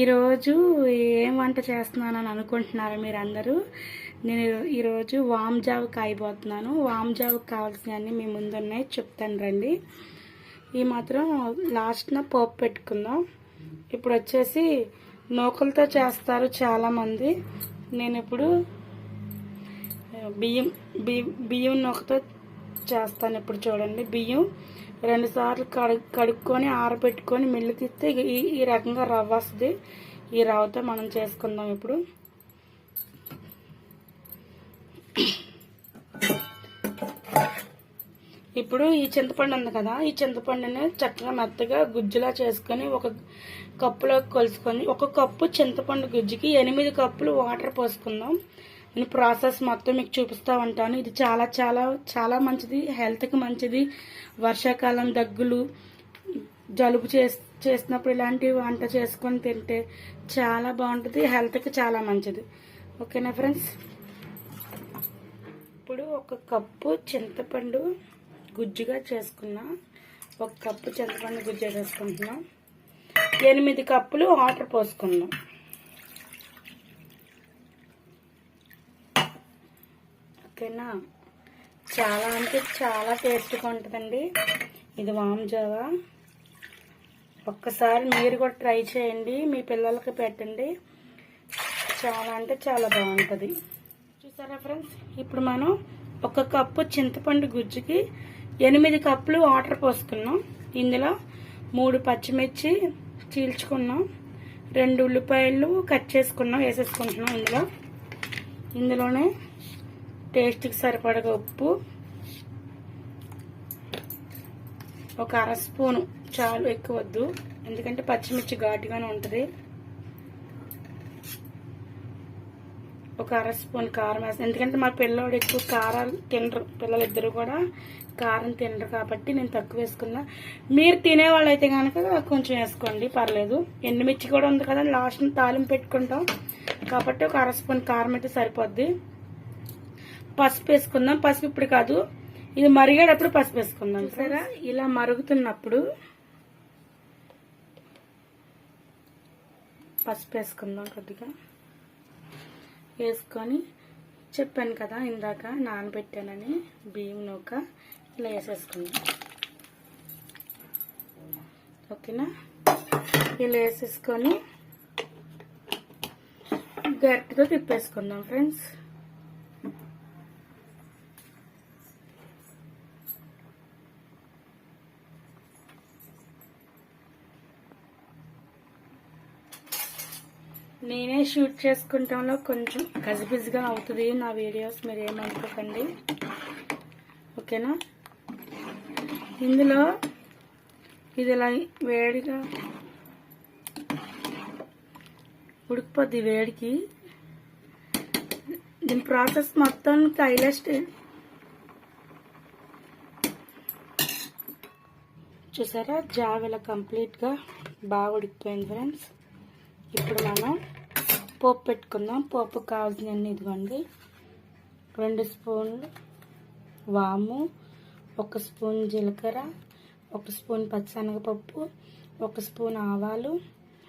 ఈరోజు ఏం వంట చేస్తున్నానని అనుకుంటున్నారు మీరందరూ? నేను ఈరోజు వామ్ జావ్ కాయబోతున్నాను. వామ్ జావ్ కావాల్సినవన్నీ మీ ముందున్నాయి. చెప్తాను రండి. ఈ మాత్రం లాస్ట్న పోపు పెట్టుకుందాం. ఇప్పుడు వచ్చేసి నూకలతో చేస్తారు చాలామంది. నేను ఇప్పుడు బియ్యం బియ్యం బియ్యం నూకతో చేస్తాను ఇప్పుడు చూడండి. బియ్యం రెండు సార్లు కడు కడుక్కొని ఆరబెట్టుకొని మిల్లు తీస్తే ఈ ఈ రకంగా రవ్వ వస్తుంది. ఈ రవ్వతో మనం చేసుకుందాం ఇప్పుడు. ఇప్పుడు ఈ చింతపండు ఉంది కదా ఈ చింతపండుని చక్కగా మెత్తగా గుజ్జులా చేసుకొని ఒక కప్పులో కొలుసుకొని ఒక కప్పు చింతపండు గుజ్జుకి ఎనిమిది కప్పులు వాటర్ పోసుకుందాం. నేను ప్రాసెస్ మొత్తం మీకు చూపిస్తూ ఉంటాను. ఇది చాలా చాలా చాలా మంచిది. హెల్త్కి మంచిది. వర్షాకాలం దగ్గులు జలుబు చేస్ చేసినప్పుడు ఇలాంటి వంట చేసుకొని తింటే చాలా బాగుంటుంది. హెల్త్కి చాలా మంచిది. ఓకేనా ఫ్రెండ్స్? ఇప్పుడు ఒక కప్పు చింతపండు గుజ్జుగా చేసుకున్నా. ఒక కప్పు చింతపండు గుజ్జు చేసుకుంటున్నాం. ఎనిమిది కప్పులు వాటర్ పోసుకున్నాం. ఓకేనా చాలా అంటే చాలా టేస్ట్గా ఉంటుందండి. ఇది వామ్ జావా. ఒక్కసారి మీరు కూడా ట్రై చేయండి. మీ పిల్లలకి పెట్టండి. చాలా అంటే చాలా బాగుంటుంది. చూసారా ఫ్రెండ్స్? ఇప్పుడు మనం ఒక కప్పు చింతపండు గుజ్జుకి ఎనిమిది కప్పులు వాటర్ పోసుకున్నాం. ఇందులో మూడు పచ్చిమిర్చి చీల్చుకున్నాం. రెండు ఉల్లిపాయలు కట్ చేసుకున్నాం వేసేసుకుంటున్నాం ఇందులో. ఇందులోనే టేస్ట్కి సరిపడగా ఉప్పు. ఒక అర స్పూను చాలు ఎక్కువ వద్దు. ఎందుకంటే పచ్చిమిర్చి ఘాటుగానే ఉంటుంది. ఒక అర స్పూన్ కారం వేస్తాను ఎందుకంటే మా పిల్లోడు ఎక్కువ కారాలు తినరు. పిల్లలు ఇద్దరు కూడా కారం తినరు కాబట్టి నేను తక్కువ వేసుకున్నా. మీరు తినేవాళ్ళు అయితే కనుక కొంచెం వేసుకోండి పర్లేదు. ఎండుమిర్చి కూడా ఉంది కదా లాస్ట్ తాలింపు పెట్టుకుంటాం. కాబట్టి ఒక అర స్పూన్ కారం అయితే సరిపోద్ది. పసుపు వేసుకుందాం పసుపు ఇప్పుడు కాదు. ఇది మరిగేటప్పుడు పసుపు వేసుకుందాం సరే ఇలా మరుగుతున్నప్పుడు పసుపు వేసుకుందాం కొద్దిగా. వేసుకొని చెప్పాను కదా ఇందాక నానబెట్టానని బియ్యం నూక ఇలా వేసేసుకుందాం. ఓకేనా? ఇలా వేసేసుకొని గట్టితో తిప్పేసుకుందాం ఫ్రెండ్స్. నేనే షూట్ చేసుకుంటాంలో కొంచెం గజిబిజిగా అవుతుంది నా వీడియోస్. మీరు ఏమనుకోకండి. ఓకేనా? ఇందులో ఇది ఇలా వేడిగా ఉడికిపోద్ది వేడికి. దీని ప్రాసెస్ మొత్తం కైలెస్ట్ చూసారా? జావ్ ఇలా కంప్లీట్గా బాగా ఉడికిపోయింది ఫ్రెండ్స్. ఇప్పుడు మనం పోపు పెట్టుకుందాం. పోపు కావాల్సినన్ని ఇదిగోండి. రెండు స్పూన్లు వాము ఒక స్పూన్ జీలకర్ర ఒక స్పూన్ పచ్చిశనగపప్పు ఒక స్పూన్ ఆవాలు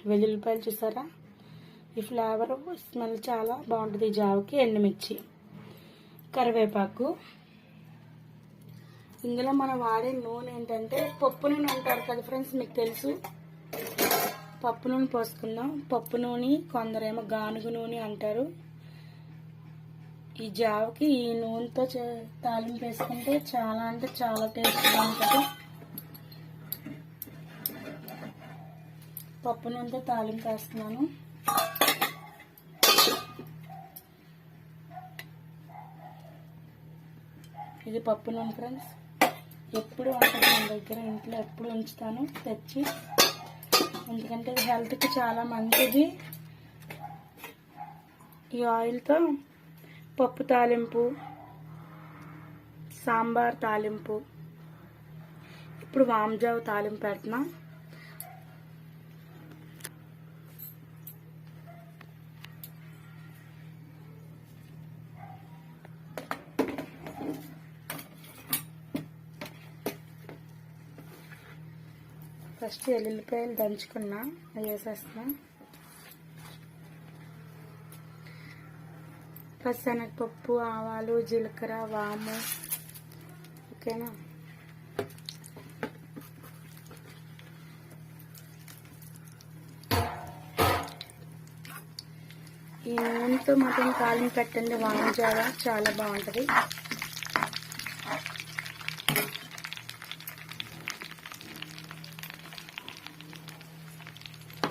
వెల్లుల్లిపాయలు చూసారా? ఈ ఫ్లేవర్ స్మెల్ చాలా బాగుంటుంది ఈ జావకి. ఎండుమిర్చి కరివేపాకు. ఇందులో మనం వాడే నూనె ఏంటంటే పప్పు నూనె అంటారు కదా ఫ్రెండ్స్ మీకు తెలుసు. పప్పు నూనె పోసుకుందాం. పప్పు నూనె కొందరేమో గానుగు నూనె అంటారు. ఈ జావకి ఈ నూనెతో తాలింపు వేసుకుంటే చాలా అంటే చాలా టేస్ట్గా ఉంటుంది. పప్పు నూనెతో తాలింపు వేస్తున్నాను. ఇది పప్పు నూనె ఫ్రెండ్స్. ఎప్పుడు ఉంటుంది మన దగ్గర ఇంట్లో ఎప్పుడు ఉంచుతాను తెచ్చి ఎందుకంటే ఇది హెల్త్కి చాలా మంచిది. ఈ ఆయిల్తో పప్పు తాలింపు సాంబార్ తాలింపు. ఇప్పుడు వామజావు తాలింపు పెడుతున్నాం. ఫస్ట్ ఎల్లుల్లిపాయలు దంచుకున్నా అవి వేసేస్తున్నా. శనగపప్పు ఆవాలు జీలకర్ర వాము. ఓకేనా? ఈ నూనెతో మాత్రం కాలం పెట్టండి. వాము జాగా చాలా బాగుంటుంది.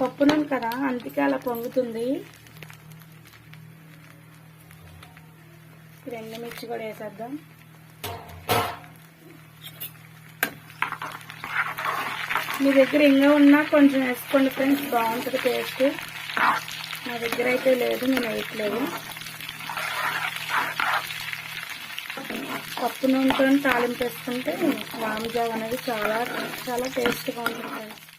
పప్పు నూనె కదా అందుకే అలా పొంగుతుంది. రెండు మిర్చి కూడా వేసేద్దాం. మీ దగ్గర ఇంకా ఉన్నా కొంచెం వేసుకోండి ఫ్రెండ్స్ బాగుంటుంది టేస్ట్. నా దగ్గర అయితే లేదు నేను వేయట్లేదు. పప్పు నూనెతో తాలింపు వేసుకుంటే రామజావ్ అనేది చాలా చాలా టేస్ట్గా ఉంటుంది. ఫ్రెండ్స్